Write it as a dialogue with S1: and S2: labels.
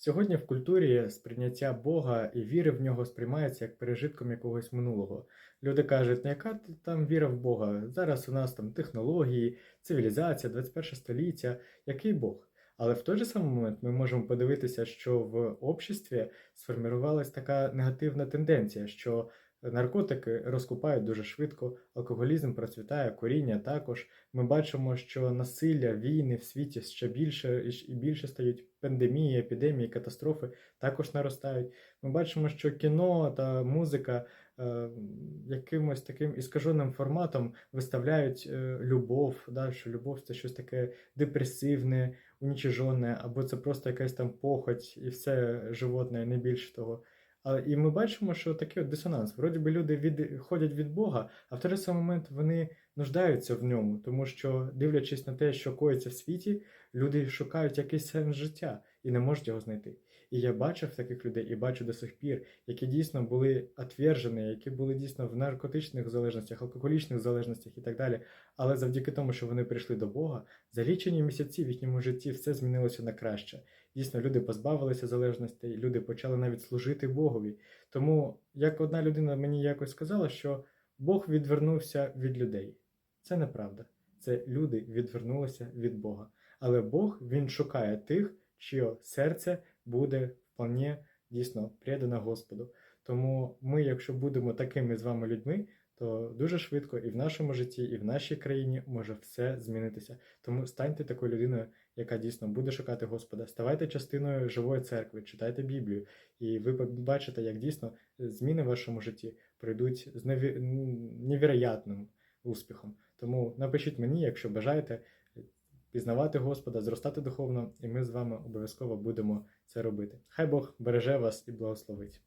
S1: Сьогодні в культурі сприйняття Бога і віри в нього сприймається як пережитком якогось минулого. Люди кажуть, ну яка там віра в Бога? Зараз у нас там технології, цивілізація, 21 століття, який Бог? Але в той же самий момент ми можемо подивитися, що в обществі сформувалась така негативна тенденція, що наркотики розкупають дуже швидко, алкоголізм процвітає, коріння також. Ми бачимо, що насилля, війни в світі ще більше і більше стають. Пандемії, епідемії, катастрофи також наростають. Ми бачимо, що кіно та музика е, якимось таким іскаженим форматом виставляють е, любов, да, що любов це щось таке депресивне, унічижене, або це просто якась там похоть і все животне, не більше того. А, і ми бачимо, що такий от дисонанс. Вроді би люди відходять від Бога, а в той же самий момент вони нуждаються в ньому, тому що, дивлячись на те, що коїться в світі, люди шукають якийсь сенс життя і не можуть його знайти. І я бачив таких людей і бачу до сих пір, які дійсно були отвержені, які були дійсно в наркотичних залежностях, алкоголічних залежностях і так далі. Але завдяки тому, що вони прийшли до Бога, за лічені місяці в їхньому житті все змінилося на краще. Дійсно, люди позбавилися залежностей, люди почали навіть служити Богові. Тому, як одна людина мені якось сказала, що Бог відвернувся від людей. Це неправда. Це люди відвернулися від Бога. Але Бог він шукає тих, чиє серце буде вполне дійсно предано Господу. Тому ми, якщо будемо такими з вами людьми, то дуже швидко і в нашому житті, і в нашій країні може все змінитися. Тому станьте такою людиною, яка дійсно буде шукати Господа. Ставайте частиною живої церкви, читайте Біблію, і ви побачите, як дійсно зміни в вашому житті прийдуть з неві... невероятним успіхом. Тому напишіть мені, якщо бажаєте пізнавати Господа, зростати духовно, і ми з вами обов'язково будемо це робити. Хай Бог береже вас і благословить.